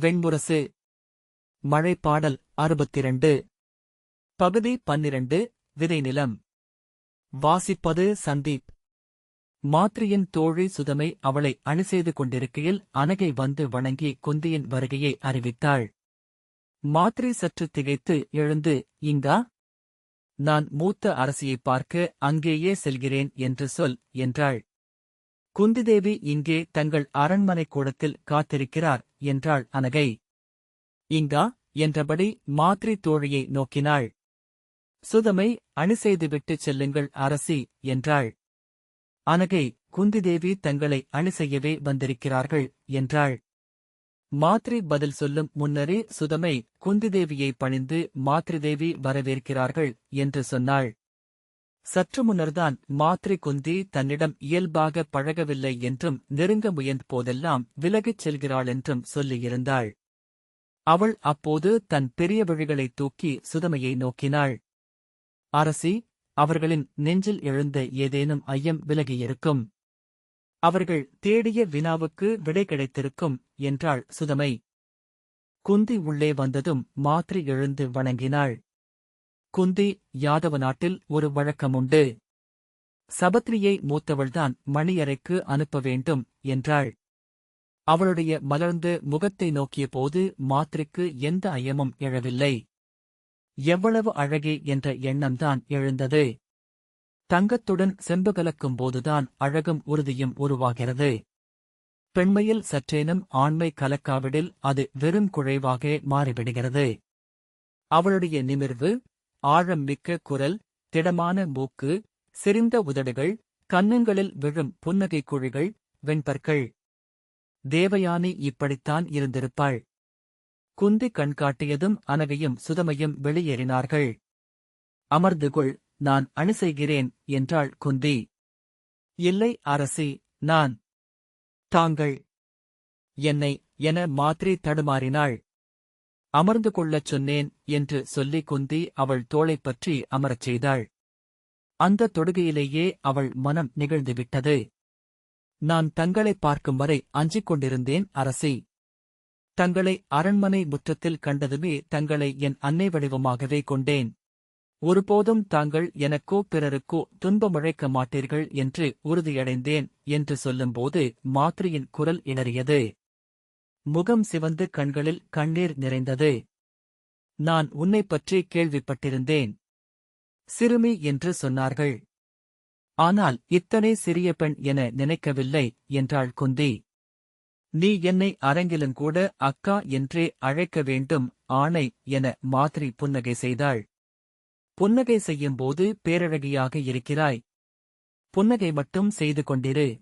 வெண்முரசு. மழைப்பாடல் அறுபத்திரண்டு. பகுதி பன்னிரண்டு விதைநிலம் வாசிப்பது சந்தீப். மாத்ரியின் தோழி சுதமை அவளை அணி செய்து கொண்டிருக்கையில் அனகை வந்து வணங்கி குந்தியின் வருகையை அறிவித்தாள். மாத்ரி சற்று திகைத்து எழுந்து இங்கா? நான் மூத்த அரசியைப் பார்க்க அங்கேயே செல்கிறேன் என்று சொல் என்றாள். குந்திதேவி இங்கே தங்கள் அரண்மனை கூடத்தில் காத்திருக்கிறார். என்றாள் அனகை. இங்கா என்றபடி மாத்ரி தோழியை நோக்கினாள். சுதமை அணி செய்துவிட்டுச் செல்லுங்கள் அரசி என்றாள். அனகை குந்திதேவி தங்களை அணி செய்யவே வந்திருக்கிறார்கள் என்றாள். மாத்ரி பதில் சொல்லும் முன்னரே சுதமை குந்திதேவியை பணிந்து மாத்ரிதேவி வரவேற்கிறார்கள் என்று சொன்னாள். சற்று முன்னர்தான் மாத்ரி குந்தி தன்னிடம் இயல்பாக பழகவில்லை என்றும் நெருங்க முயன்ற போதெல்லாம் விலகிச் செல்கிறாள் என்றும் சொல்லியிருந்தாள். அவள் அப்போது தன் பெரிய விழிகளைத் தூக்கி சுதமையை நோக்கினாள். அரசி அவர்களின் நெஞ்சில் எழுந்த ஏதேனும் ஐயம் விலகியிருக்கும். அவர்கள் தேடிய வினாவுக்கு விடை கிடைத்திருக்கும் என்றாள் சுதமை. குந்தி உள்ளே வந்ததும் மாத்ரி எழுந்து வணங்கினாள். குந்தி யாதவ நாட்டில் ஒரு வழக்கமுண்டு. சபத்ரியை மூத்தவள்தான் மணியறைக்கு அனுப்ப வேண்டும் என்றாள். அவளுடைய மலர்ந்த முகத்தை நோக்கிய போது மாத்ரிக்கு எந்த ஐயமும் எழவில்லை. எவ்வளவு அழகே என்ற எண்ணம்தான் எழுந்தது. தங்கத்துடன் செம்பு கலக்கும் போதுதான் அழகும் உறுதியும் உருவாகிறது. பெண்மையில் சற்றேனும் ஆண்மை கலக்காவிடில் அது வெறும் குழைவாக மாறிவிடுகிறது. அவளுடைய நிமிர்வு ஆழம் மிக்க குரல் திடமான மூக்கு செறிந்த உதடுகள் கன்னங்களில் விழும் புன்னகை குழிகள் வெண்பற்கள். தேவயானி இப்படித்தான் இருந்திருப்பாள். குந்தி கண்காட்டியதும் அனகையும் சுதமையும் வெளியேறினார்கள். அமர்ந்துகொள் நான் அணு செய்கிறேன் என்றாள் குந்தி. இல்லை அரசி நான். தாங்கள். என்னை என மாத்திரை தடுமாறினாள். அமர்ந்து கொள்ளச் சொன்னேன் என்று சொல்லி குந்தி அவள் தோளைப் பற்றி அமரச் செய்தாள். அந்த தொடுகையிலேயே அவள் மனம் நிகழ்ந்துவிட்டது நான் தங்களைப் பார்க்கும் வரை அஞ்சிக் கொண்டிருந்தேன் அரசி. தங்களை அரண்மனை முற்றத்தில் கண்டதுமே தங்களை என் அன்னை வடிவமாகவே கொண்டேன். ஒருபோதும் தாங்கள் எனக்கோ பிறருக்கோ துன்பமுழைக்க மாட்டீர்கள் என்று உறுதியடைந்தேன் என்று சொல்லும்போது மாத்ரியின் குரல் இணறியது. முகம் சிவந்து கண்களில் கண்ணீர் நிறைந்தது. நான் உன்னைப் பற்றி கேள்விப்பட்டிருந்தேன். சிறுமி என்று சொன்னார்கள். ஆனால் இத்தனை சிறிய பெண் என நினைக்கவில்லை என்றாள் குந்தி. நீ என்னை அரங்கிலுங்கூட அக்கா என்றே அழைக்க வேண்டும் ஆணை என மாதிரி புன்னகை செய்தாள். புன்னகை செய்யும்போது பேரழகியாக இருக்கிறாய். புன்னகை மட்டும் செய்து கொண்டிரு.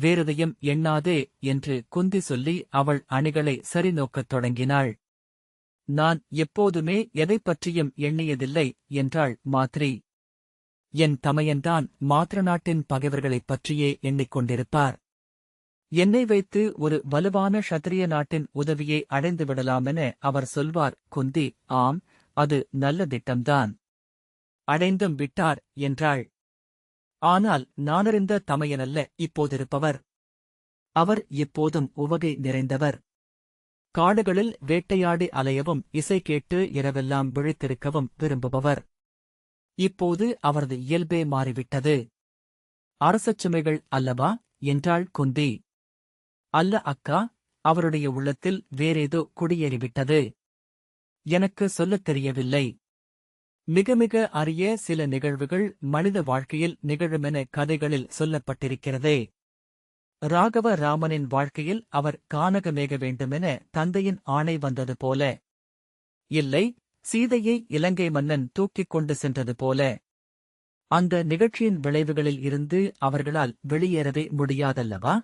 வேறதையும் எண்ணாதே என்று குந்தி சொல்லி அவள் அணிகளை சரிநோக்கத் தொடங்கினாள். நான் எப்போதுமே எதைப் பற்றியும் எண்ணியதில்லை என்றாள் மாத்ரி. என் தமையன்தான் மாத்திர நாட்டின் பகைவர்களைப் பற்றியே எண்ணிக்கொண்டிருப்பார். என்னை வைத்து ஒரு வலுவான ஷத்திரிய நாட்டின் உதவியை அடைந்து விடலாமென அவர் சொல்வார் குந்தி. ஆம் அது நல்ல திட்டம்தான். அடைந்தும் விட்டார் என்றாள். ஆனால் நானறிந்த தமையனல்ல இப்போதிருப்பவர். அவர் இப்போதும் உவகை நிறைந்தவர். காடுகளில் வேட்டையாடி அலையவும் இசை கேட்டு இரவெல்லாம் விழித்திருக்கவும் விரும்புபவர். இப்போது அவரது இயல்பே மாறிவிட்டது. அரசச் சுமைகள் அல்லவா? என்றாள் குந்தி. அல்ல அக்கா அவருடைய உள்ளத்தில் வேறேதோ குடியேறிவிட்டது. எனக்கு சொல்லத் தெரியவில்லை. மிக மிக அரிய சில நிகழ்வுகள் மனித வாழ்க்கையில் நிகழுமென கதைகளில் சொல்லப்பட்டிருக்கிறதே. ராகவ ராமனின் வாழ்க்கையில் அவர் கானகமேக வேண்டுமென தந்தையின் ஆணை வந்தது போல. இல்லை சீதையை இலங்கை மன்னன் தூக்கிக் கொண்டு சென்றது போல. அந்த நிகழ்ச்சியின் விளைவுகளில் இருந்து அவர்களால் வெளியேறவே முடியாதல்லவா?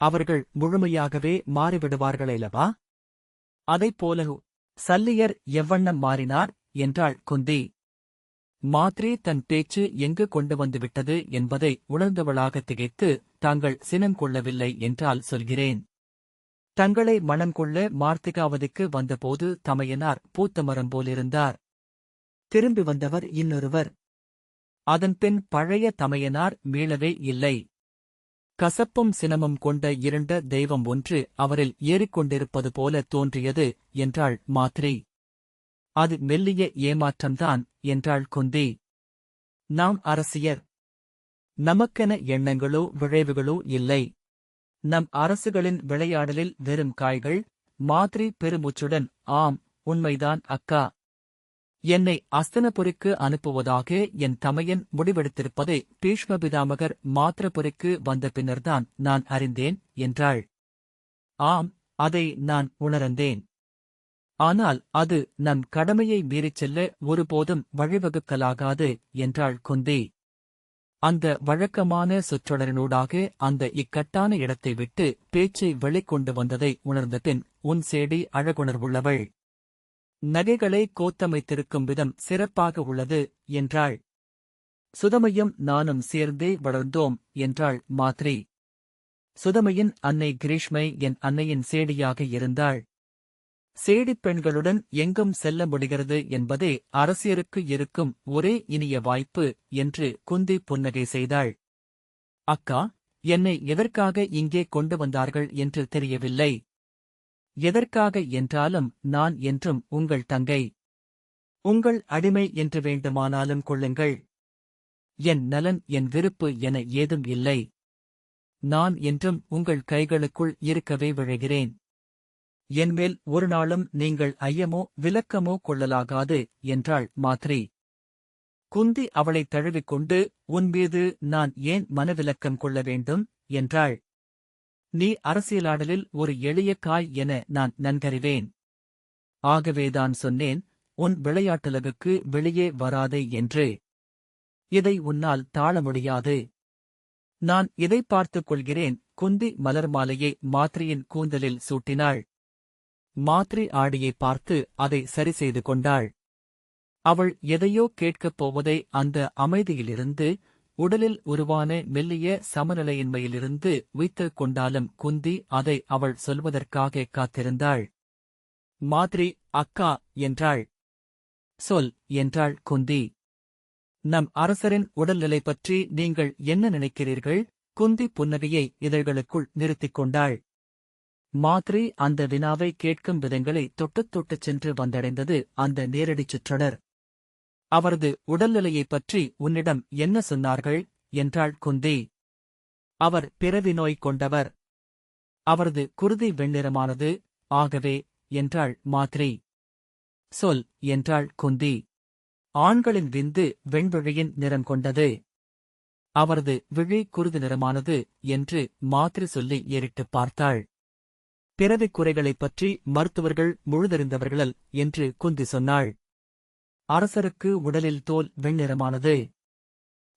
அவர்கள் முழுமையாகவே மாறிவிடுவார்களேலவா? அதைப் போல சல்லியர் எவ்வண்ணம் மாறினார்? என்றாள் குந்தி. மாத்ரே தன் பேச்சு எங்கு கொண்டு வந்துவிட்டது என்பதை உணர்ந்தவளாக திகைத்து தாங்கள் சினம் கொள்ளவில்லை என்றால் சொல்கிறேன். தங்களை மனம் கொள்ள மார்த்திகாவதிக்கு வந்தபோது தமையனார் பூத்த மரம் போலிருந்தார். திரும்பி வந்தவர் இன்னொருவர். அதன்பின் பழைய தமையனார் மீளவே இல்லை. கசப்பும் சினமும் கொண்ட இருண்ட தெய்வம் ஒன்று அவரில் ஏறிக்கொண்டிருப்பது போல தோன்றியது என்றாள் மாத்ரி. அது மெல்லிய ஏமாற்றம்தான் என்றாள் குந்தி நாம் அரசியர். நமக்கென எண்ணங்களோ விளைவுகளோ இல்லை. நம் அரசுகளின் விளையாடலில் வெறும் காய்கள் மாத்ரி பெருமூச்சுடன் ஆம் உண்மைதான் அக்கா. என்னை அஸ்தனபுரிக்கு அனுப்புவதாக என் தமையன் முடிவெடுத்திருப்பதை பீஷ்மபிதாமகர் மாத்திரபுரிக்கு வந்த பின்னர்தான் நான் அறிந்தேன் என்றாள். ஆம் அதை நான் உணர்ந்தேன். ஆனால் அது நம் கடமையை மீறிச் செல்ல ஒருபோதும் வழிவகுக்கலாகாது என்றாள் குந்தி. அந்த வழக்கமான சொற்றொடரினூடாக அந்த இக்கட்டான இடத்தை விட்டு பேச்சை வெளிக்கொண்டு வந்ததை உணர்ந்த பின் உன் சேடி அழகுணர்வுள்ளவள் நகைகளை கோத்தமைத்திருக்கும் விதம் சிறப்பாக உள்ளது என்றாள். சுதமையும் நானும் சேர்ந்தே வளர்ந்தோம் என்றாள் மாத்ரி. சுதமையின் அன்னை கிரீஷ்மை என் அன்னையின் சேடியாக இருந்தாள். சேடிப் பெண்களுடன் எங்கும் செல்ல முடிகிறது என்பதே அரசியருக்கு இருக்கும் ஒரே இனிய வாய்ப்பு என்று குந்தி புன்னகை செய்தாள். அக்கா என்னை எதற்காக இங்கே கொண்டு வந்தார்கள் என்று தெரியவில்லை. எதற்காக என்றாலும் நான் என்றும் உங்கள் தங்கை. உங்கள் அடிமை என்று வேண்டுமானாலும் கொள்ளுங்கள். என் நலன் என் விருப்பு என ஏதும் இல்லை. நான் என்றும் உங்கள் கைகளுக்குள் இருக்கவே விழைகிறேன். என்மேல் ஒரு நாளும் நீங்கள் ஐயமோ விலக்கமோ கொள்ளலாகாது என்றாள் மாத்ரி. குந்தி அவளை தழுவிக்கொண்டு உன்மீது நான் ஏன் மனவிலக்கம் கொள்ள வேண்டும்? என்றாள். நீ அரசியலாடலில் ஒரு எளிய காய் என நான் நன்கறிவேன். ஆகவேதான் சொன்னேன் உன் விளையாட்டுலகுக்கு வெளியே வராதே என்று. இதை உன்னால் தாழ முடியாது. நான் இதை பார்த்துக் கொள்கிறேன். குந்தி மலர் மாலையை மாத்ரியின் கூந்தலில் சூட்டினாள். மாத்ரி ஆடியை பார்த்து அதை சரி செய்து கொண்டாள். அவள் எதையோ கேட்கப் போவதை அந்த அமைதியிலிருந்து உடலில் உருவான மெல்லிய சமநிலையின்மையிலிருந்து வைத்துக் கொண்டாலும் குந்தி அதை அவள் சொல்வதற்காக காத்திருந்தாள். மாத்ரி அக்கா என்றாள். சொல் என்றாள் குந்தி. நம் அரசரின் உடல்நிலை பற்றி நீங்கள் என்ன நினைக்கிறீர்கள்? குந்தி புன்னகையை இதழ்களுக்குள் நிறுத்திக் கொண்டாள். மாத்ரி அந்த வினாவை கேட்கும் விதங்களை தொட்டுத் தொட்டுச் சென்று வந்தடைந்தது அந்த நேரடிச் சுற்றனர். அவரது உடல்நிலையைப் பற்றி உன்னிடம் என்ன சொன்னார்கள்? என்றாள் குந்தி. அவர் பிறவி நோய் கொண்டவர். அவரது குருதி வெண்ணிறமானது. ஆகவே என்றாள் மாத்ரி. சொல் என்றாள் குந்தி. ஆண்களின் விந்து வெண்விழியின் நிறம் கொண்டது. அவரது விழி குருதி நிறமானது என்று மாத்ரி சொல்லி ஏறிட்டுப் பார்த்தாள். பிறவிக் குறைகளைப் பற்றி மருத்துவர்கள் முழுதறிந்தவர்கள் என்று குந்தி சொன்னாள். அரசருக்கு உடலில் தோல் வெண்ணிறமானது.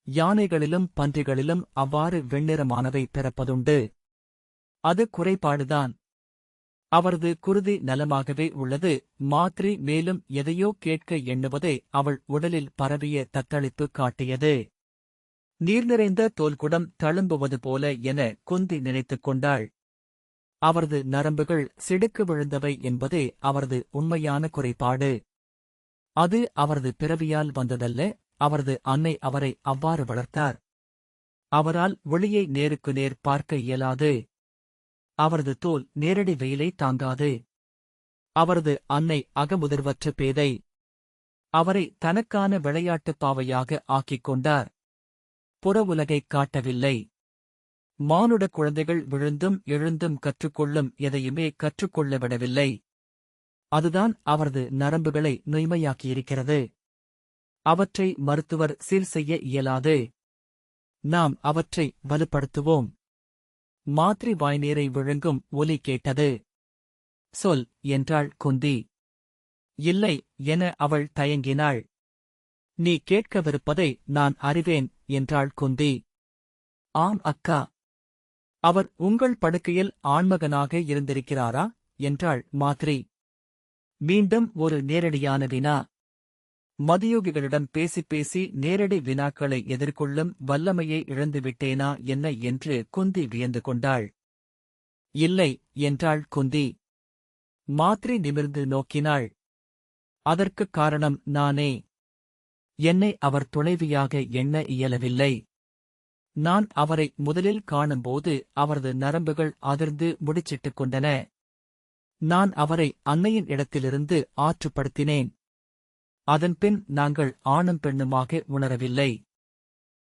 யானைகளிலும் பன்றிகளிலும் அவ்வாறு வெண்ணிறமானவை பிறப்பதுண்டு. அது குறைபாடுதான். அவரது குருதி நலமாகவே உள்ளது. மாத்ரி மேலும் எதையோ கேட்க எண்ணுவதை அவள் உடலில் பரவிய தத்தளிப்பு காட்டியது. நீர் நிறைந்த தோல்குடம் தழும்புவது போல என குந்தி நினைத்துக் கொண்டாள். அவரது நரம்புகள் சிடுக்கு விழுந்தவை என்பதே அவரது உண்மையான குறைபாடு. அது அவரது பிறவியால் வந்ததல்ல அவரது அன்னை அவரை அவ்வாறு வளர்த்தார். அவரால் ஒளியை நேருக்கு நேர் பார்க்க இயலாது. அவரது தோல் நேரடி வெயிலை தாங்காது. அவரது அன்னை அகமுதிர்வற்ற பேதை. அவரை தனக்கான விளையாட்டுப் பாவையாக ஆக்கிக் கொண்டார். புற உலகைக் காட்டவில்லை. மானுட குழந்தைகள் விழுந்தும் எழுந்தும் கற்றுக்கொள்ளும் எதையுமே கற்றுக்கொள்ள விடவில்லை அதுதான் அவரது நரம்புகளை நொய்மையாக்கியிருக்கிறது அவற்றை மருத்துவர் சீர் செய்ய இயலாது. நாம் அவற்றை வலுப்படுத்துவோம். மாத்ரி வாய்நீரை விழுங்கும் ஒலி கேட்டது. சொல் என்றாள் குந்தி. இல்லை என அவள் தயங்கினாள். நீ கேட்கவிருப்பதை நான் அறிவேன் என்றாள் குந்தி. ஆம் அக்கா. அவர் உங்கள் படுக்கையில் ஆண்மகனாக இருந்திருக்கிறாரா? என்றாள் மாத்ரி. மீண்டும் ஒரு நேரடியான வினா. மதியோகிகளிடம் பேசி பேசி நேரடி வினாக்களை எதிர்கொள்ளும் வல்லமையை இழந்துவிட்டேனா என்ன என்று குந்தி வியந்து கொண்டாள். இல்லை என்றாள் குந்தி. மாத்ரி நிமிர்ந்து நோக்கினாள். அதற்குக் காரணம் நானே. என்னை அவர் துணைவியாக எண்ண இயலவில்லை. நான் அவரை முதலில் காணும்போது அவரது நரம்புகள் அதிர்ந்து முடிச்சிட்டுக் கொண்டன. நான் அவரை அன்னையின் இடத்திலிருந்து ஆற்றுப்படுத்தினேன். அதன்பின் நாங்கள் ஆணும் பெண்ணுமாக உணரவில்லை.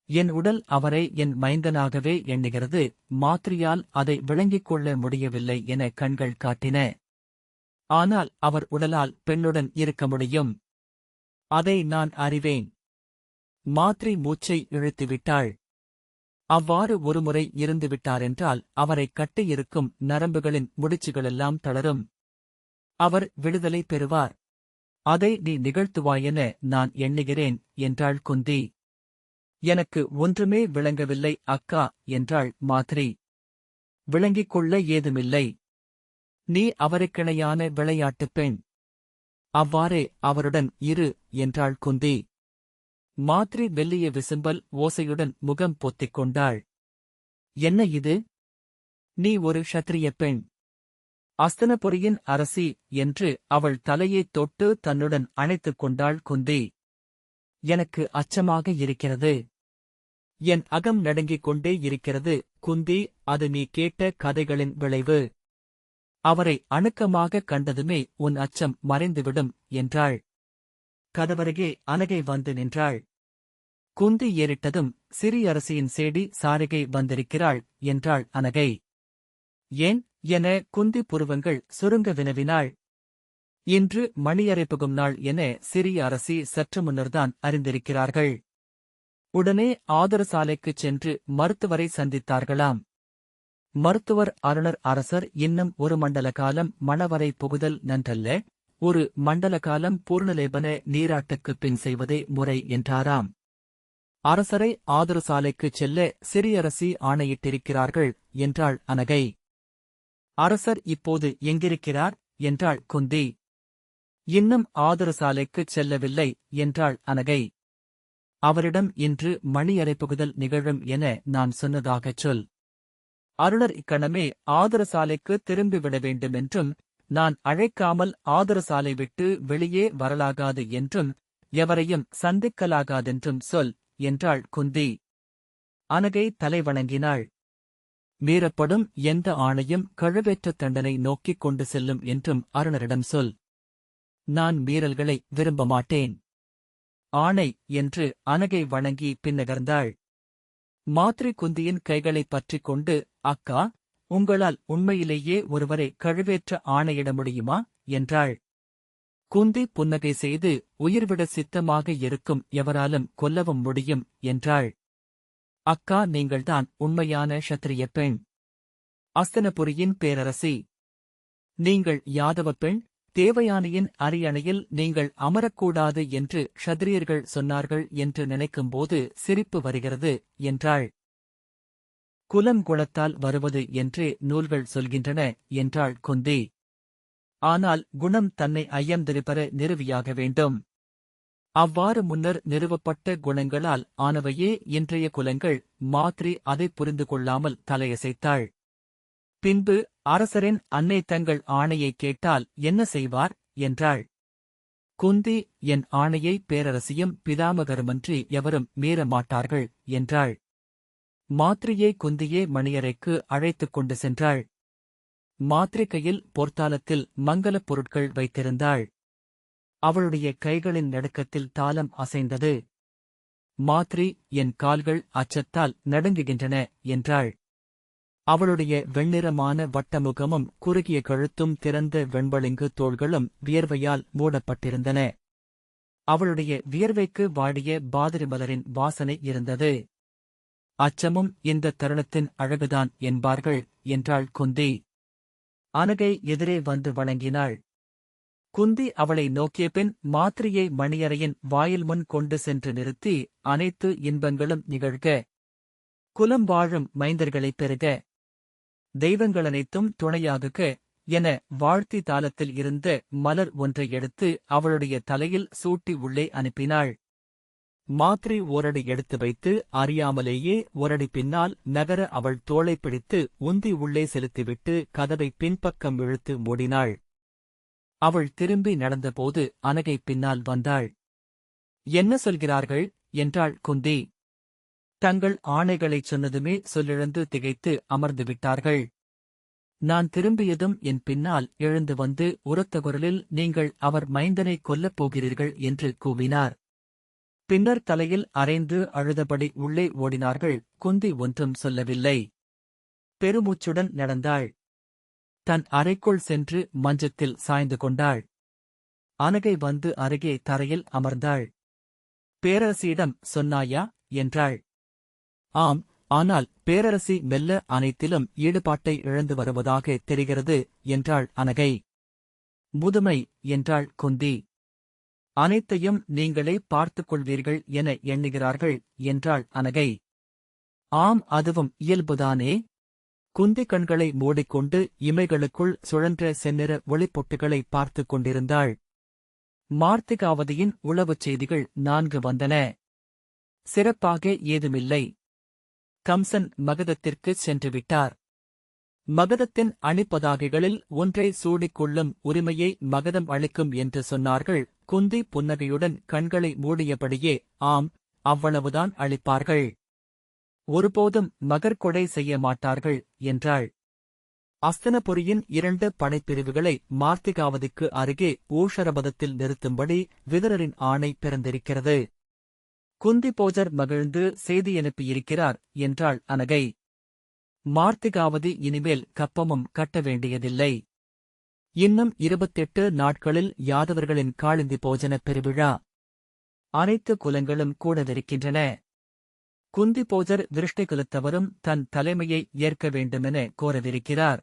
என் உடல் அவரை என் மைந்தனாகவே எண்ணுகிறது மாத்திரியால் அதை விளங்கிக் கொள்ள முடியவில்லை என கண்கள் காட்டின. ஆனால் அவர் உடலால் பெண்ணுடன் இருக்க முடியும். அதை நான் அறிவேன். மாத்ரி மூச்சை இழுத்துவிட்டாள். அவ்வாறு ஒருமுறை இருந்துவிட்டாரென்றால் அவரை கட்டியிருக்கும் நரம்புகளின் முடிச்சுகளெல்லாம் தளரும். அவர் விடுதலை பெறுவார். அதை நீ நிகழ்த்துவாயென நான் எண்ணுகிறேன் என்றாள் குந்தி. எனக்கு ஒன்றுமே விளங்கவில்லை அக்கா என்றாள் மாத்ரி. விளங்கிக் கொள்ள ஏதுமில்லை. நீ அவருக்கிணையான விளையாட்டுப் பெண். அவ்வாறே அவருடன் இரு என்றாள் குந்தி. மாத்ரி வெள்ளிய விசும்பல் ஓசையுடன் முகம் பொத்திக் கொண்டாள் என்ன இது? நீ ஒரு ஷத்திரிய பெண். அஸ்தனபுரியின் அரசி என்று அவள் தலையைத் தொட்டு தன்னுடன் அணைத்துக் கொண்டாள் குந்தி. எனக்கு அச்சமாக இருக்கிறது. என் அகம் நடுங்கிக் கொண்டே இருக்கிறது குந்தி அது நீ கேட்ட கதைகளின் விளைவு. அவரை அணுக்கமாக கண்டதுமே உன் அச்சம் மறைந்துவிடும் என்றாள். கதவருகே அனகை வந்து நின்றாள். குந்தி ஏறிட்டதும் சிறியரசியின் சேடி சாரிகை வந்திருக்கிறாள் என்றாள் அனகை. ஏன்? என குந்தி புருவங்கள் சுருங்க வினவினாள். இன்று மணியறை புகும் நாள் என சிறிய அரசி சற்று முன்னர்தான் அறிந்திருக்கிறார்கள். உடனே ஆதரசாலைக்குச் சென்று மருத்துவரை சந்தித்தார்களாம். மருத்துவர் அருணர் அரசர் இன்னும் ஒரு மண்டல காலம் மணவரை புகுதல் நன்றல்ல? ஒரு மண்டல காலம் பூர்ணலேபன நீராட்டுக்குப் பின் செய்வதே முறை என்றாராம். அரசரை ஆதரசாலைக்குச் செல்ல சிறியரசி ஆணையிட்டிருக்கிறார்கள் என்றாள் அனகை. அரசர் இப்போது எங்கிருக்கிறார்? என்றாள் குந்தி. இன்னும் ஆதரசாலைக்குச் செல்லவில்லை என்றாள் அனகை. அவரிடம் இன்று மணியறை புகுதல் நிகழும் என நான் சொன்னதாகச் சொல். அருணர் இக்கணமே ஆதரசாலைக்கு திரும்பிவிட வேண்டுமென்றும் நான் அழைக்காமல் ஆதரசாலை விட்டு வெளியே வரலாகாது என்றும் எவரையும் சந்திக்கலாகாதென்றும் சொல் என்றாள் குந்தி. அனகை தலைவணங்கினாள் மீறப்படும் எந்த ஆணையும் கழுவேற்ற தண்டனை நோக்கிக் கொண்டு செல்லும் என்றும் அருணரிடம் சொல். நான் மீறல்களை விரும்ப மாட்டேன். ஆணை என்று அனகை வணங்கி பின்னகர்ந்தாள். மாத்ரி குந்தியின் கைகளைப் பற்றிக் கொண்டு அக்கா உங்களால் உண்மையிலேயே ஒருவரை கழுவேற்ற ஆணையிட முடியுமா என்றாள். குந்தி புன்னகை செய்து உயிர்விட சித்தமாக இருக்கும் எவராலும் கொல்லவும் முடியும் என்றாள். அக்கா நீங்கள்தான் உண்மையான ஷத்திரிய பெண். அஸ்தனபுரியின் பேரரசி. நீங்கள் யாதவ பெண்? தேவயானையின் அரியணையில் நீங்கள் அமரக்கூடாது என்று ஷத்திரியர்கள் சொன்னார்கள் என்று நினைக்கும்போது சிரிப்பு வருகிறது என்றாள். குலம் குணத்தால் வருவது என்றே நூல்கள் சொல்கின்றன என்றாள் குந்தி. ஆனால் குணம் தன்னை ஐயந்திருப்பர நிறுவியாக வேண்டும். அவ்வாறு முன்னர் நிறுவப்பட்ட குணங்களால் ஆனவையே இன்றைய குலங்கள் மாத்ரி அதை புரிந்து கொள்ளாமல் தலையசைத்தாள். பின்பு அரசரின் அன்னை தங்கள் ஆணையை கேட்டால் என்ன செய்வார்? என்றாள். குந்தி என் ஆணையை பேரரசியும் பிதாமகருமன்றி எவரும் மீற மாட்டார்கள் என்றாள். மாத்திரையை குந்தியே மணியறைக்கு அழைத்துக் கொண்டு சென்றாள். மாத்திரிகையில் பொற்தாளத்தில் மங்கலப் பொருட்கள் வைத்திருந்தாள். அவளுடைய கைகளின் நடுக்கத்தில் தாளம் அசைந்தது. மாத்ரி என் கால்கள் அச்சத்தால் நடுங்குகின்றன என்றாள். அவளுடைய வெண்ணிறமான வட்டமுகமும் குறுகிய கழுத்தும் திறந்த வெண்பளிங்கு தோள்களும் வியர்வையால் மூடப்பட்டிருந்தன. அவளுடைய வியர்வைக்கு வாடிய பாதிரி மலரின் வாசனை இருந்தது. அச்சமும் இந்த தருணத்தின் அழகுதான் என்பார்கள் என்றாள் குந்தி. அனகை எதிரே வந்து வழங்கினாள் குந்தி அவளை நோக்கிய பின் மாத்திரையை மணியறையின் வாயில் முன் கொண்டு சென்று நிறுத்தி அனைத்து இன்பங்களும் நிகழ்க. குலம் வாழும் மைந்தர்களைப் பெறுக. தெய்வங்களனைத்தும் துணையாகுக என வாழ்த்தி தாளத்தில் இருந்த மலர் ஒன்றை எடுத்து அவளுடைய தலையில் சூட்டி உள்ளே அனுப்பினாள். மாத்திரை ஓரடி எடுத்து வைத்து அறியாமலேயே ஓரடி பின்னால் நகர அவள் தோளை பிடித்து உந்தி உள்ளே செலுத்திவிட்டு கதவை பின்பக்கம் இழுத்து மூடினாள். அவள் திரும்பி நடந்தபோது அனகை பின்னால் வந்தாள். என்ன சொல்கிறார்கள்? என்றாள் குந்தி. தங்கள் ஆணைகளைச் சொன்னதுமே சொல்லிழந்து திகைத்து அமர்ந்து விட்டார்கள். நான் திரும்பியதும் என் பின்னால் எழுந்து வந்து உரத்த குரலில் நீங்கள் அவர் மைந்தனை கொல்லப் போகிறீர்கள் என்று கூவினார். பின்னர் தலையில் அரைந்து அழுதபடி உள்ளே ஓடினார்கள். குந்தி ஒன்றும் சொல்லவில்லை. பெருமூச்சுடன் நடந்தாள். தன் அறைக்குள் சென்று மஞ்சத்தில் சாய்ந்து கொண்டாள். அனகை வந்து அருகே தரையில் அமர்ந்தாள். பேரரசியிடம் சொன்னாயா? என்றாள். ஆம் ஆனால் பேரரசி மெல்ல அனைத்திலும் ஈடுபாட்டை இழந்து வருவதாக தெரிகிறது என்றாள் அனகை. முதுமை என்றாள் குந்தி. அனைத்தையும் நீங்களே பார்த்துக் கொள்வீர்கள் என எண்ணுகிறார்கள் என்றாள் அனகை. ஆம் அதுவும் இயல்புதானே? குந்தி கண்களை மூடிக்கொண்டு இமைகளுக்குள் சுழன்ற செந்நிற ஒளிப்பொட்டுகளை பார்த்துக் கொண்டிருந்தாள். மார்த்திகாவதியின் உளவுச் செய்திகள் நான்கு வந்தன. சிறப்பாக ஏதுமில்லை. கம்சன் மகதத்திற்கு சென்றுவிட்டார் மகதத்தின் அணிப்பதாகைகளில் ஒன்றை சூடிக்கொள்ளும் உரிமையை மகதம் அளிக்கும் என்று சொன்னார்கள். குந்தி புன்னகையுடன் கண்களை மூடியபடியே ஆம் அவ்வளவுதான் அளிப்பார்கள். ஒருபோதும் மகர்கொடை செய்ய மாட்டார்கள் என்றாள். அஸ்தனபுரியின் இரண்டு படைப்பிரிவுகளை மார்த்திகாவதிக்கு அருகே ஊஷரபதத்தில் நிறுத்தும்படி விதரரின் ஆணை பிறந்திருக்கிறது. குந்தி போஜர் மகிழ்ந்து செய்தி அனுப்பியிருக்கிறார் என்றாள் அனகை. மார்த்திகாவது இனிமேல் கப்பமும் கட்ட வேண்டியதில்லை இன்னும் இருபத்தெட்டு நாட்களில் யாதவர்களின் காளிந்தி போஜன பெருவிழா. அனைத்து குலங்களும் கூடவிருக்கின்றன. குந்தி போஜர் விருஷ்டி குலத்தவரும் தன் தலைமையை ஏற்க வேண்டுமென கோரவிருக்கிறார்.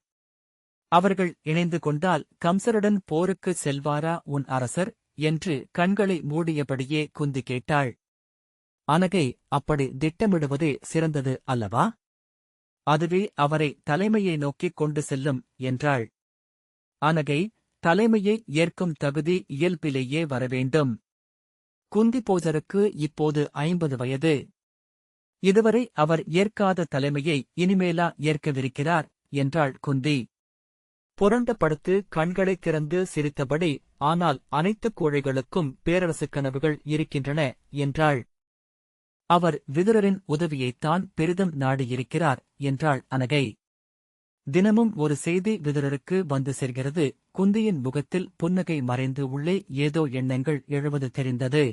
அவர்கள் இணைந்து கொண்டால் கம்சருடன் போருக்கு செல்வாரா உன் அரசர்? என்று கண்களை மூடியபடியே குந்தி கேட்டாள். அனகை அப்படி திட்டமிடுவதே சிறந்தது அல்லவா? அதுவே அவரை தலைமையை நோக்கிக் கொண்டு செல்லும் என்றாள். அனகை தலைமையை ஏற்கும் தகுதி இயல்பிலேயே வரவேண்டும். குந்தி போஜருக்கு இப்போது ஐம்பது வயது. இதுவரை அவர் ஏற்காத தலைமையை இனிமேலா ஏற்கவிருக்கிறார் என்றாள் குந்தி. புரண்ட படுத்து கண்களைத் திறந்து சிரித்தபடி ஆனால் அனைத்து கோழைகளுக்கும் பேரரசு கனவுகள் இருக்கின்றன என்றாள். அவர் விதுரரின் உதவியைத்தான் பெரிதும் நாடியிருக்கிறார் என்றாள் அனகை. தினமும் ஒரு செய்தி விதுரருக்கு வந்து சேர்கிறது. குந்தியின் முகத்தில் புன்னகை மறைந்து உள்ளே ஏதோ எண்ணங்கள் எழுவது தெரிந்தது.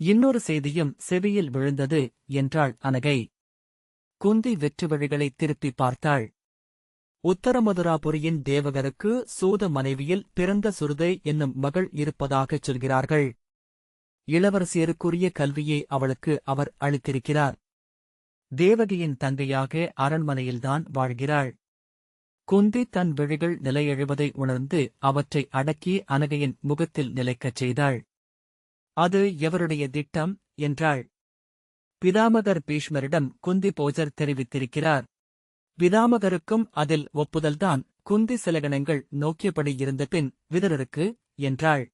இன்னொரு செய்தியும் செவியில் விழுந்தது என்றாள் அனகை. குந்தி வெற்று வழிகளை திருப்பி பார்த்தாள். உத்தரமதுராபுரியின் தேவகருக்கு சூத மனைவியில் பிறந்த சுருதை என்னும் மகள் இருப்பதாகச் சொல்கிறார்கள். இளவரசியருக்குரிய கல்வியை அவளுக்கு அவர் அளித்திருக்கிறார். தேவகியின் தங்கையாக அரண்மனையில்தான் வாழ்கிறாள். குந்தி தன் விழிகள் நிலையெழுவதை உணர்ந்து அவற்றை அடக்கி அனகையின் முகத்தில் நிலைக்கச் செய்தாள். அது எவருடைய திட்டம்? என்றாள். பிதாமகர் பீஷ்மரிடம் குந்தி போஜர் தெரிவித்திருக்கிறார். பிதாமகருக்கும் அதில் ஒப்புதல்தான் குந்தி சிலகணங்கள் நோக்கியபடி இருந்தபின் விதரருக்கு என்றாள்.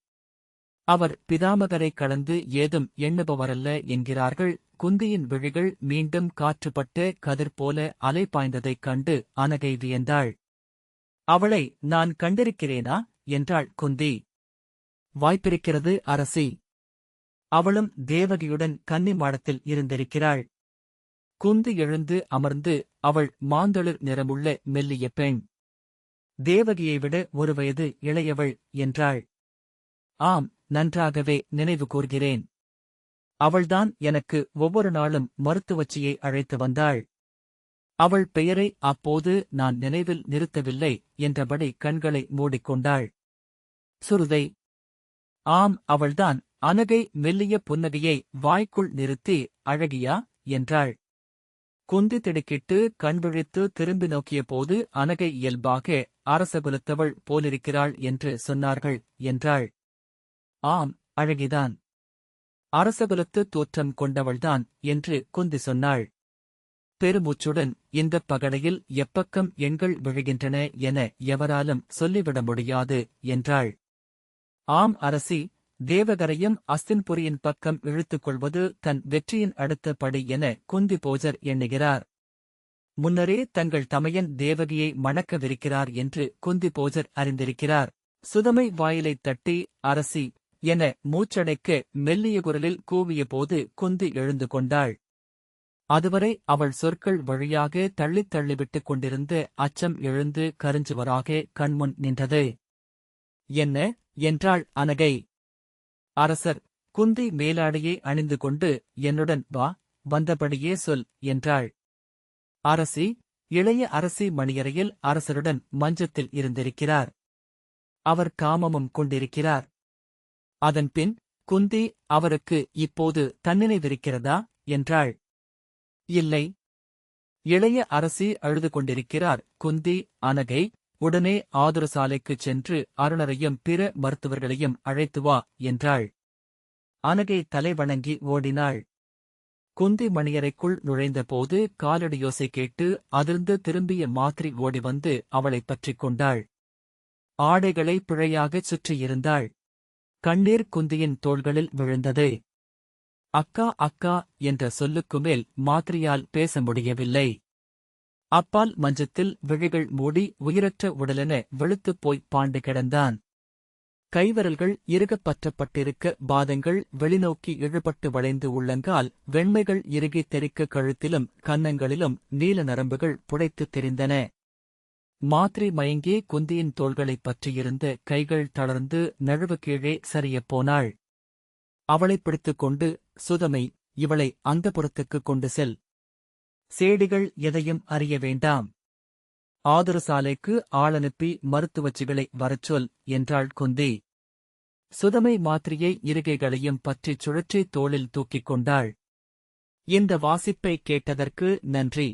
அவர் பிதாமகரை கடந்து ஏதும் எண்ணுபவரல்ல என்கிறார்கள். குந்தியின் விழிகள் மீண்டும் காற்றுப்பட்டு கதிர் போல அலை பாய்ந்ததைக் கண்டு அனகை வியந்தாள். அவளை நான் கண்டிருக்கிறேனா? என்றாள் குந்தி. வாய்ப்பிருக்கிறது அரசி. அவளும் தேவகியுடன் கன்னி மாடத்தில் இருந்திருக்கிறாள். குந்தி எழுந்து அமர்ந்து அவள் மாந்தளிர் நிறமுள்ள மெல்லிய பெண். தேவகியை விட ஒரு வயது இளையவள் என்றாள். ஆம் நன்றாகவே நினைவு கூர்கிறேன். அவள்தான் எனக்கு ஒவ்வொரு நாளும் மருத்துவச்சியை அழைத்து வந்தாள். அவள் பெயரை அப்போது நான் நினைவில் நிறுத்தவில்லை என்றபடி கண்களை மூடிக்கொண்டாள். சுருதை ஆம் அவள்தான் அனகை மெல்லிய புன்னகையை வாய்க்குள் நிறுத்தி அழகியா? என்றாள். குந்தி திடுக்கிட்டு கண்விழித்து திரும்பி நோக்கிய போது அனகை இயல்பாக அரசகுலத்தவள் போலிருக்கிறாள் என்று சொன்னார்கள் என்றாள். ஆம் அழகிதான். அரசகுலத்து தோற்றம் கொண்டவள்தான் என்று குந்தி சொன்னாள். பெருமூச்சுடன் இந்தப் பகடையில் எப்பக்கம் எண்கள் விழுகின்றன என எவராலும் சொல்லிவிட முடியாது என்றாள். ஆம் அரசி தேவகரையும் அஸ்தின்புரியின் பக்கம் இழுத்துக் கொள்வது தன் வெற்றியின் அடுத்த படி என குந்தி போஜர் எண்ணுகிறார். முன்னரே தங்கள் தமையன் தேவகியை மணக்கவிருக்கிறார் என்று குந்தி போஜர் அறிந்திருக்கிறார். சுதமை வாயிலைத் தட்டி அரசி என மூச்சடைக்க மெல்லிய குரலில் கூவிய போது குந்தி எழுந்து கொண்டாள். அதுவரை அவள் சொற்கள் வழியாக தள்ளித் தள்ளிவிட்டுக் கொண்டிருந்த அச்சம் எழுந்து கருஞ்சுவராக கண்முன் நின்றது. என்ன? என்றாள் அனகை. அரசர் குந்தி மேலாடையை அணிந்து கொண்டு என்னுடன் வா வந்தபடியே சொல் என்றாள். அரசி இளைய அரசி மணியறையில் அரசருடன் மஞ்சத்தில் இருந்திருக்கிறார். அவர் காமமும் கொண்டிருக்கிறார். அதன்பின் குந்தி அவருக்கு இப்போது தன்னினைவிருக்கிறதா? என்றாள். இல்லை. இளைய அரசி அழுது கொண்டிருக்கிறார். குந்தி அனகை உடனே ஆதரசாலைக்குச் சென்று அருணரையும் பிற மருத்துவர்களையும் அழைத்து வா என்றாள். அனகை தலைவணங்கி ஓடினாள். குந்தி மணியறைக்குள் நுழைந்தபோது காலடியோசை கேட்டு அதிர்ந்து திரும்பிய மாத்திரி ஓடி வந்து அவளைப் பற்றிக் கொண்டாள். ஆடைகளை பிழையாகச் சுற்றியிருந்தாள். கண்ணீர் குந்தியின் தோள்களில் விழுந்தது. அக்கா அக்கா என்ற சொல்லுக்கு மேல் மாத்திரையால் பேச முடியவில்லை. அப்பால் மஞ்சத்தில் விழிகள் மூடி உயிரற்ற உடலென வெளுத்துப் போய் பாண்டு கிடந்தான். கைவிரல்கள் இறுகப் பற்றப்பட்டிருக்க பாதங்கள் வெளிநோக்கி இழுபட்டு வளைந்து உள்ளங்கால் வெண்மைகள் இறுகித் தெறிக்க கழுத்திலும் கன்னங்களிலும் நீல நரம்புகள் புடைத்துத் தெரிந்தன. மாத்திரை மயங்கி குந்தியின் தோள்களைப் பற்றியிருந்த கைகள் தளர்ந்து நழுவு கீழே சரியப் போனாள். அவளைப் பிடித்துக் கொண்டு சுதமை இவளை அந்தப்புறத்துக்குக் கொண்டு செல். சேடிகள் எதையும் அறிய வேண்டாம். ஆதரசாலைக்கு ஆளனுப்பி மருத்துவச்சிகளை வரச் சொல் என்றாள் குந்தி. சுதமை மாத்திரையை இருகைகளையும் பற்றிச் சுழற்றி தோளில் தூக்கிக் கொண்டாள். இந்த வாசிப்பை கேட்டதற்கு நன்றி.